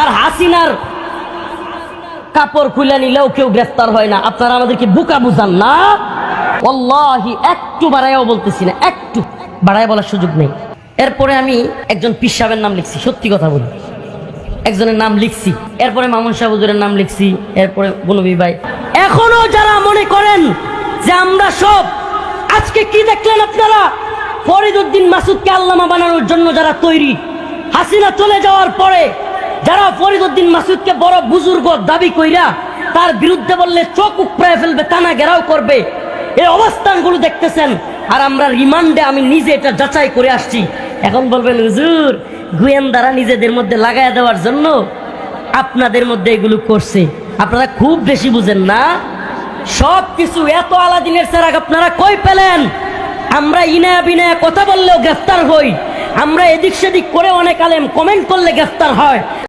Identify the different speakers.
Speaker 1: আর হাসিনার কাপড় খুলে নিলেও কেউ গ্রেফতার হয় না। আপনারা আমাদেরকে বুকা বুঝান না। অল্লাহি একটু বাড়াইও বলতেছি না, একটু। বাড়াই বলার সুযোগ নেই। এরপরে আমি একজন পীর সাহেবের নাম লিখছি, সত্যি কথা বলি। একজনের নাম লিখছি, এরপরে মামুন শাহ হুজুরের নাম লিখছি, এরপরে বনবী ভাই। এখনও যারা মনে করেন যে আমরা সব, আজকে কি দেখলেন আপনারা? ফরিদুদ্দিন মাসুদকে আল্লামা বানানোর জন্য যারা তৈরি, হাসিনা চলে যাওয়ার পরে যারা ফরিদুদ্দিন মাসুদকে বড় বুজুর্গ দাবি কইরা তার বিরুদ্ধে বললে চোখ উপড়ায় ফেলবে টানা ঘেরাও করবে। এই অবস্থানগুলো দেখতেছেন, আর আমরা রিমান্ডে আমি নিজে এটা যাচাই করে আসছি। এখন বলবেন, হুজুর, গোয়েন্দারা নিজেদের মধ্যে লাগাই দেওয়ার জন্য আপনাদের মধ্যে এগুলো করছে। আপনারা খুব বেশি বুঝেন না? সব কিছু এত আলাদিনের সেরাক আপনারা কই পেলেন? আমরা ইনায়া বিনায়া কথা বললেও গ্রেফতার হই। আমরা এদিক সেদিক করে অনেক আলেম কমেন্ট করলে গ্রেফতার হয়।